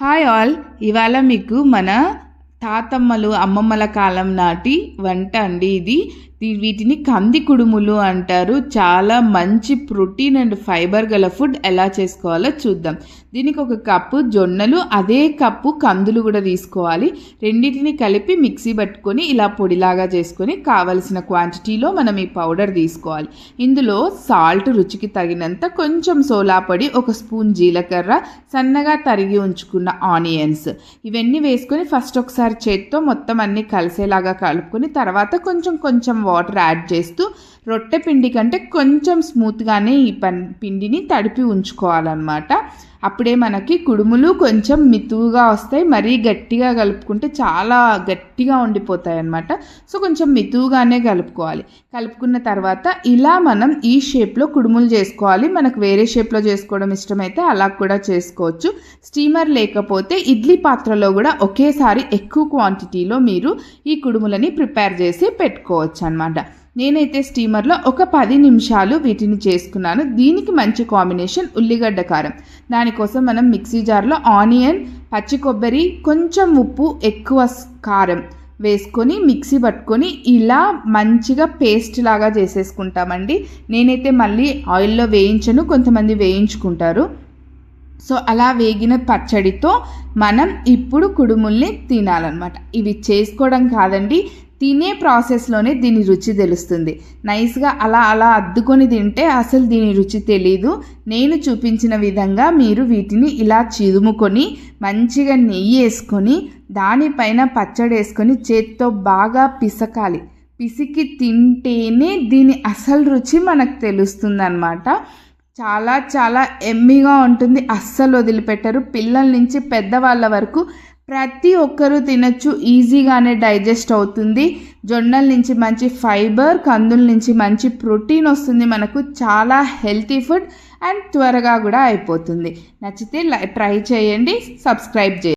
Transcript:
Hi all ఇవాళ మీకు మన తాతమ్మలు అమ్మమ్మల కాలం నాటి వంట అండి ఇది. వీటిని కంది కుడుములు అంటారు. చాలా మంచి ప్రోటీన్ అండ్ ఫైబర్ గల ఫుడ్ ఎలా చేసుకోవాలో చూద్దాం. దీనికి ఒక కప్పు జొన్నలు అదే కప్పు కందులు కూడా తీసుకోవాలి. రెండింటిని కలిపి మిక్సీ పట్టుకొని ఇలా పొడిలాగా చేసుకొని కావలసిన క్వాంటిటీలో మనం ఈ పౌడర్ తీసుకోవాలి. ఇందులో సాల్ట్ రుచికి తగినంత కొంచెం సోలా పొడి ఒక స్పూన్ జీలకర్ర సన్నగా తరిగి ఉంచుకున్న ఆనియన్స్. ఇవన్నీ వేసుకొని ఫస్ట్ ఒకసారి చేత్తో మొత్తం అన్నీ కలిసేలాగా కలుపుకొని తర్వాత కొంచెం కొంచెం వాటర్ యాడ్ చేస్తూ రొట్టె పిండి కంటే కొంచెం స్మూత్గానే ఈ పన్ పిండిని తడిపి ఉంచుకోవాలన్నమాట. అప్పుడే మనకి కుడుములు కొంచెం మితువుగా వస్తాయి మరీ గట్టిగా కలుపుకుంటే చాలా గట్టిగా ఉండిపోతాయి అన్నమాట సో కొంచెం మితువుగానే కలుపుకోవాలి. కలుపుకున్న తర్వాత ఇలా మనం ఈ షేప్లో కుడుములు చేసుకోవాలి. మనకు వేరే షేప్లో చేసుకోవడం ఇష్టమైతే అలా కూడా చేసుకోవచ్చు. స్టీమర్ లేకపోతే ఇడ్లీ పాత్రలో కూడా ఒకేసారి ఎక్కువ క్వాంటిటీలో మీరు ఈ కుడుములని ప్రిపేర్ చేసి పెట్టుకోవచ్చు అనమాట నేనైతే స్టీమర్లో ఒక పది నిమిషాలు వీటిని చేసుకున్నాను. దీనికి మంచి కాంబినేషన్ ఉల్లిగడ్డ కారం. దానికోసం మనం మిక్సీ జార్లో ఆనియన్ పచ్చి కొబ్బరి కొంచెం ఉప్పు ఎక్కువ కారం వేసుకొని మిక్సీ పట్టుకొని ఇలా మంచిగా పేస్ట్ లాగా చేసేసుకుంటామండి. నేనైతే మళ్ళీ ఆయిల్లో వేయించను కొంతమంది వేయించుకుంటారు. సో అలా వేగిన పచ్చడితో మనం ఇప్పుడు కుడుముల్ని తినాలన్నమాట. ఇవి చేసుకోవడం కాదండి తినే ప్రాసెస్లోనే దీని రుచి తెలుస్తుంది. నైస్గా అలా అలా అద్దుకొని తింటే అసలు దీని రుచి తెలీదు. నేను చూపించిన విధంగా మీరు వీటిని ఇలా చిదుముకొని మంచిగా నెయ్యి వేసుకొని దానిపైన పచ్చడి వేసుకొని చేత్తో బాగా పిసకాలి. పిసికి తింటేనే దీని అసలు రుచి మనకు తెలుస్తుంది చాలా చాలా ఎమ్మీగా ఉంటుంది. అస్సలు వదిలిపెట్టరు. పిల్లల నుంచి పెద్దవాళ్ళ వరకు ప్రతి ఒక్కరూ తినచ్చు. ఈజీగానే డైజెస్ట్ అవుతుంది. జొన్నల నుంచి మంచి ఫైబర్ కందుల నుంచి మంచి ప్రోటీన్ వస్తుంది మనకు. చాలా హెల్తీ ఫుడ్ అండ్ త్వరగా కూడా అయిపోతుంది. నచ్చితే ట్రై చేయండి. సబ్స్క్రైబ్ చేయండి.